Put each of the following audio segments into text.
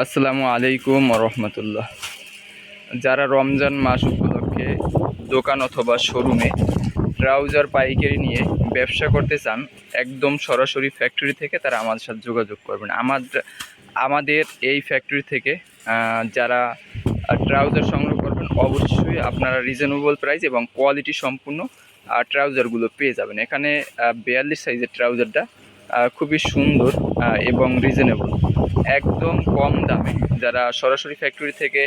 আসসালামু আলাইকুম রহমতুল্লাহ। যারা রমজান মাস উপলক্ষে দোকান অথবা শোরুমে ট্রাউজার, পাইকারি নিয়ে ব্যবসা করতে চান, একদম সরাসরি ফ্যাক্টরি থেকে তারা আমাদের সাথে যোগাযোগ করবেন। আমাদের আমাদের এই ফ্যাক্টরি থেকে যারা ট্রাউজার সংগ্রহ করবেন, অবশ্যই আপনারা রিজনেবল প্রাইস এবং কোয়ালিটি সম্পূর্ণ ট্রাউজারগুলো পেয়ে যাবেন। এখানে বিয়াল্লিশ সাইজের ট্রাউজারটা খুবই সুন্দর এবং রিজনেবল একদম কম দামে যারা সরাসরি ফ্যাক্টরি থেকে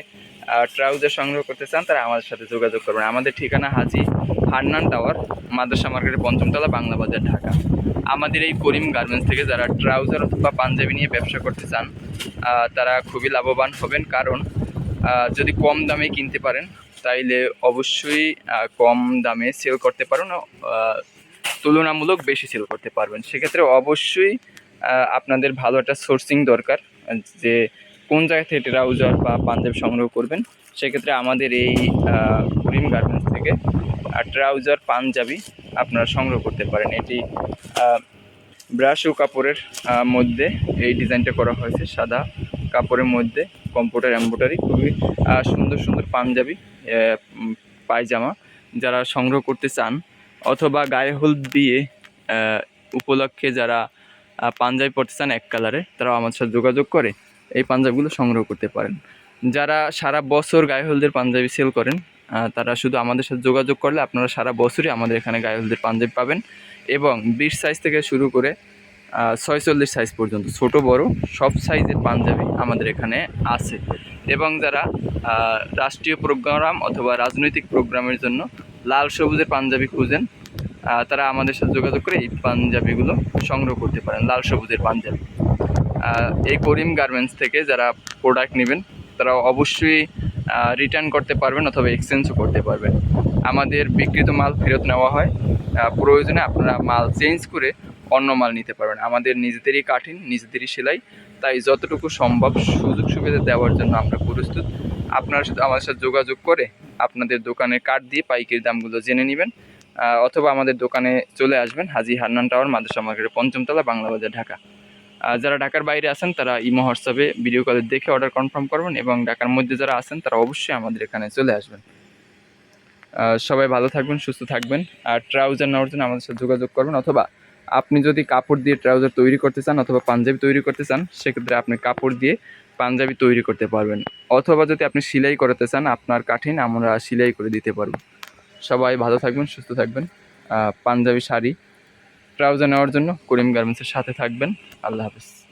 ট্রাউজার সংগ্রহ করতে চান, তারা আমাদের সাথে যোগাযোগ করবেন। আমাদের ঠিকানা হাজি হান্নান টাওয়ার, মাদ্রাসা মার্কেটের পঞ্চমতলা, বাংলা বাজার, ঢাকা। আমাদের এই করিম গার্মেন্টস থেকে যারা ট্রাউজার অথবা পাঞ্জাবি নিয়ে ব্যবসা করতে চান তারা খুবই লাভবান হবেন। কারণ যদি কম দামে কিনতে পারেন, তাইলে অবশ্যই কম দামে সেল করতে পারেন। তুলনামূলক বেশি সেল করতে পারবেন। সেক্ষেত্রে অবশ্যই আপনাদের ভালো একটা সোর্সিং দরকার, যে কোন জায়গা থেকে ট্রাউজার বা পাঞ্জাবি সংগ্রহ করবেন। সেক্ষেত্রে আমাদের এই করিম গার্মেন্টস থেকে ট্রাউজার পাঞ্জাবি আপনারা সংগ্রহ করতে পারেন। এটি ব্রাশু কাপড়ের মধ্যে এই ডিজাইনটা করা হয়েছে। সাদা কাপড়ের মধ্যে কম্পিউটার এম্ব্রয়ডারি খুবই সুন্দর সুন্দর পাঞ্জাবি পায়জামা যারা সংগ্রহ করতে চান অথবা গায়ে হলুদ দিয়ে উপলক্ষে যারা পাঞ্জাবি পরতে চান এক কালারে তারাও আমার সাথে যোগাযোগ করে এই পাঞ্জাবিগুলো সংগ্রহ করতে পারেন। যারা সারা বছর গায়ে হলুদের পাঞ্জাবি সেল করেন তারা শুধু আমাদের সাথে যোগাযোগ করলে আপনারা সারা বছরই আমাদের এখানে গায়ে হলুদের পাঞ্জাবি পাবেন এবং বিশ সাইজ থেকে শুরু করে ছয়চল্লিশ সাইজ পর্যন্ত, ছোট, বড় সব সাইজের পাঞ্জাবি আমাদের এখানে আছে। এবং যারা রাষ্ট্রীয় প্রোগ্রাম অথবা রাজনৈতিক প্রোগ্রামের জন্য লাল সবুজের পাঞ্জাবি খুঁজেন তারা আমাদের সাথে যোগাযোগ করে এই পাঞ্জাবিগুলো সংগ্রহ করতে পারেন, লাল সবুজের পাঞ্জাবি। এই করিম গার্মেন্টস থেকে যারা প্রোডাক্ট নেবেন, তারা অবশ্যই রিটার্ন করতে পারবেন অথবা এক্সচেঞ্জও করতে পারবেন। আমাদের বিক্রিত মাল ফেরত নেওয়া হয় প্রয়োজনে আপনারা মাল চেঞ্জ করে অন্য মাল নিতে পারবেন। আমাদের নিজেদেরই কাঠিন, নিজেদেরই সেলাই, তাই যতটুকু সম্ভব সুযোগ সুবিধা দেওয়ার জন্য আমরা প্রস্তুত। আপনারা শুধু আমাদের সাথে যোগাযোগ করে আপনাদের দোকানের কার্ড দিয়ে পাইকারি দামগুলো জেনে নেবেন অথবা আমাদের দোকানে চলে আসবেন হাজি হান্নান টাওয়ার, মাদ্রাসা মার্কেটের পঞ্চমতলা বাংলা বাজার ঢাকা। যারা ঢাকার বাইরে আছেন, তারা ইমো হোয়াটসঅ্যাপে ভিডিও কলে দেখে অর্ডার কনফার্ম করবেন এবং ঢাকার মধ্যে যারা আছেন, তারা অবশ্যই আমাদের এখানে চলে আসবেন। সবাই ভালো থাকবেন, সুস্থ থাকবেন, আর ট্রাউজার নেওয়ার জন্য আমাদের সাথে যোগাযোগ করবেন, অথবা আপনি যদি কাপড় দিয়ে ট্রাউজার তৈরি করতে চান, অথবা পাঞ্জাবি তৈরি করতে চান, সেক্ষেত্রে আপনি কাপড় দিয়ে পাঞ্জাবি তৈরি করতে পারবেন। অথবা যদি আপনি সেলাই করাতে চান, আপনার কাঠিন আমরা সেলাই করে দিতে পারব। সবাই ভালো থাকবেন, সুস্থ থাকবেন। পাঞ্জাবি শাড়ি ট্রাউজার নেওয়ার জন্য করিম গার্মেন্টসের সাথে থাকবেন। আল্লাহ হাফিজ।